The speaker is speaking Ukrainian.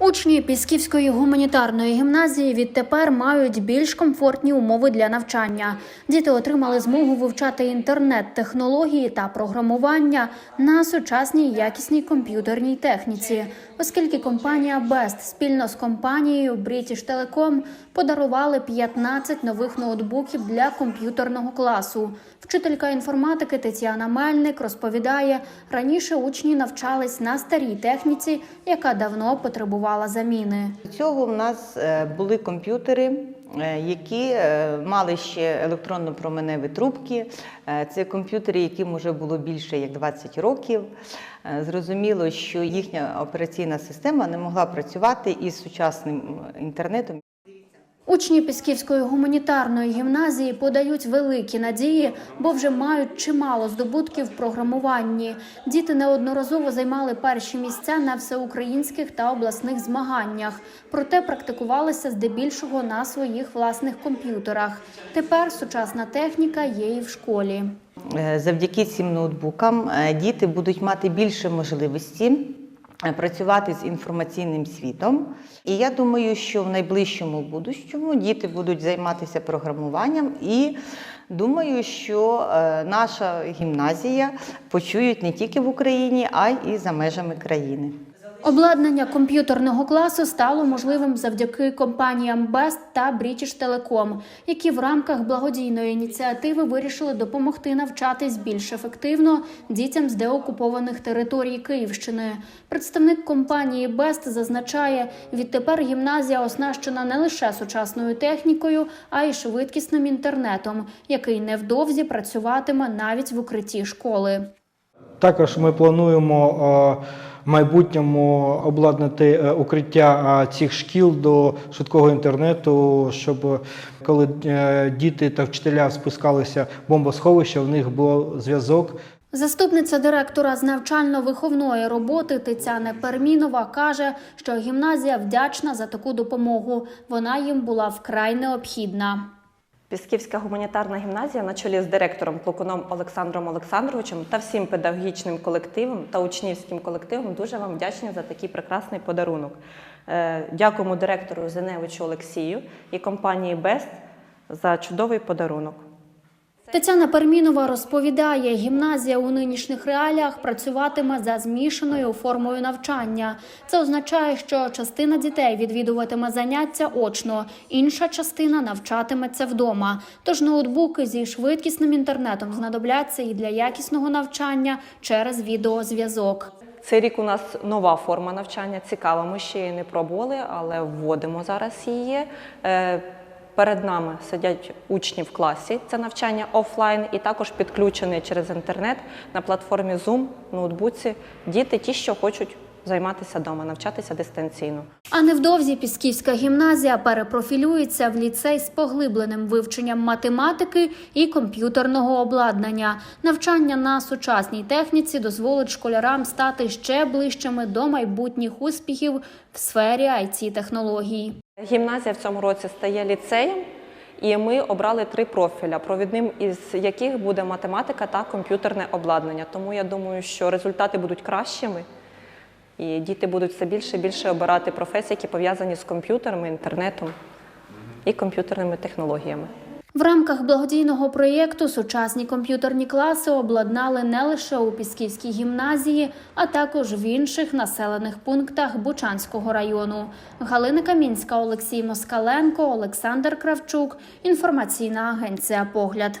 Учні Пісківської гуманітарної гімназії відтепер мають більш комфортні умови для навчання. Діти отримали змогу вивчати інтернет-технології та програмування на сучасній якісній комп'ютерній техніці, оскільки компанія Best спільно з компанією British Telecom подарували 15 нових ноутбуків для комп'ютерного класу. Вчителька інформатики Тетяна Мельник розповідає, раніше учні навчались на старій техніці, яка давно потребувала заміни. До цього в нас е, були комп'ютери, е, які е, мали ще електронно-променеві трубки. Це комп'ютери, яким вже було більше як 20 років. Зрозуміло, що їхня операційна система не могла працювати із сучасним інтернетом. Учні Пісківської гуманітарної гімназії подають великі надії, бо вже мають чимало здобутків в програмуванні. Діти неодноразово займали перші місця на всеукраїнських та обласних змаганнях, проте практикувалися здебільшого на своїх власних комп'ютерах. Тепер сучасна техніка є і в школі. Е, Завдяки цим ноутбукам е, діти будуть мати більше можливості працювати з інформаційним світом. І я думаю, що в найближчому будущому діти будуть займатися програмуванням і думаю, що е, наша гімназія почують не тільки в Україні, а й за межами країни. Обладнання комп'ютерного класу стало можливим завдяки компаніям Best та British Telecom, які в рамках благодійної ініціативи вирішили допомогти навчатись більш ефективно дітям з деокупованих територій Київщини. Представник компанії Best зазначає, відтепер гімназія оснащена не лише сучасною технікою, а й швидкісним інтернетом, який невдовзі працюватиме навіть в укритті школи. Також ми плануємо е, майбутньому обладнати е, укриття е, цих шкіл до швидкого інтернету, щоб коли е, діти та вчителя спускалися в бомбосховище, в них був зв'язок Заступниця директора з навчально-виховної роботи Тетяна Пермінова каже, що гімназія вдячна за таку допомогу. Вона їм була вкрай необхідна. Пісківська гуманітарна гімназія на чолі з директором Плукуном Олександром Олександровичем та всім педагогічним колективом та учнівським колективом дуже вам вдячні за такий прекрасний подарунок. Е, Дякуємо директору Зеневичу Олексію і компанії Бест за чудовий подарунок. Тетяна Пермінова розповідає, гімназія у нинішніх реаліях працюватиме за змішаною формою навчання. Це означає, що частина дітей відвідуватиме заняття очно, інша частина навчатиметься вдома. Тож ноутбуки зі швидкісним інтернетом знадобляться і для якісного навчання через відеозв'язок. Цей рік у нас нова форма навчання, цікава. Ми ще її не пробували, але вводимо зараз її. Перед нами сидять учні в класі, це навчання офлайн, і також підключені через інтернет на платформі Zoom, ноутбуці. Діти, ті, що хочуть займатися вдома, навчатися дистанційно. А невдовзі Пісківська гімназія перепрофілюється в ліцей з поглибленим вивченням математики і комп'ютерного обладнання. Навчання на сучасній техніці дозволить школярам стати ще ближчими до майбутніх успіхів в сфері it технологій. Гімназія в цьому році стає ліцеєм, і ми обрали три профіля, провідним із яких буде математика та комп'ютерне обладнання. Тому я думаю, що результати будуть кращими, і діти будуть все більше і більше обирати професії, які пов'язані з комп'ютерами, інтернетом і комп'ютерними технологіями. В рамках благодійного проєкту сучасні комп'ютерні класи обладнали не лише у Пісківській гімназії, а також в інших населених пунктах Бучанського району. Галина Камінська, Олексій Москаленко, Олександр Кравчук. Інформаційна агенція Погляд.